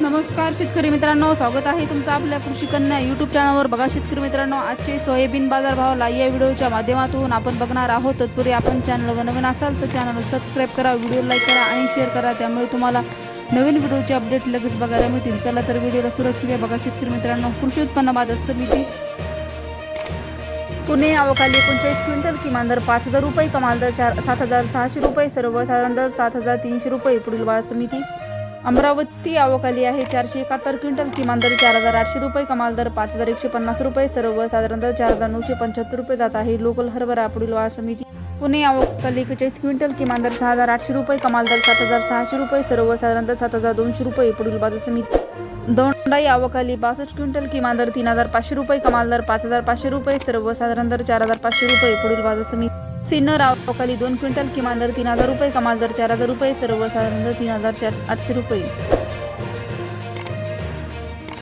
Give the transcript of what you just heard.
नमस्कार शेतकरी मित्रांनो स्वागत आहे तुमचं आपल्या कृषी कन्या यूट्यूब चॅनलवर बघा शेतकरी मित्रांनो आजचे सोयाबीन बाजार भाव या व्हिडिओच्या माध्यमातून आपण बघणार आहोत. तत्पूर्वी आपण चॅनलवर नवीन असाल तर चॅनल सबस्क्राईब करा व्हिडिओ लाईक करा आणि शेअर करा. त्यामुळे तुम्हाला नवीन व्हिडिओचे अपडेट लगेच बघायला मिळतील. चला तर व्हिडिओला सुरुवात केली बघा शेतकरी मित्रांनो कृषी उत्पन्न बाजार समिती. पुणे आवकाली एकोणचाळीस क्विंटल किमान दर पाच हजार रुपये कमाल दर चार सात हजार सहाशे रुपये सर्वसाधारण दर सात हजार तीनशे रुपये पुढील बाजार समिती. अमरावती आवकाली आहे. चारशे एकाहत्तर क्विंटल किमान दर चार हजार आठशे रुपये कमाल दर पाच हजार एकशे पन्नास रुपये. सर्वसाधारण दर चार हजार नऊशे पंच्याहत्तर रुपये जात आहे. लोकल हरभरा पुढील बाजार समिती. पुणे आवकाली एकेचाळीस क्विंटल किमान दर सहा हजार आठशे रुपये कमाल दर सात हजार सहाशे रुपये. सर्वसाधारण दर सात हजार दोनशे रुपये पुढील बाजार समिती. दोंडाई आवकाली बासष्ट क्विंटल किमान दर तीन हजार पाचशे रुपये कमाल दर पाच हजार पाचशे रुपये. सर्वसाधारण दर चार हजार पाचशे रुपये पुढील बाजार समिती. सिन्नर आवकाली दोन क्विंटल किमान दर तीन हजार रुपये कमाल दर चार हजार रुपये सर्वसाधारण दर तीन हजार चार आठशे रुपये.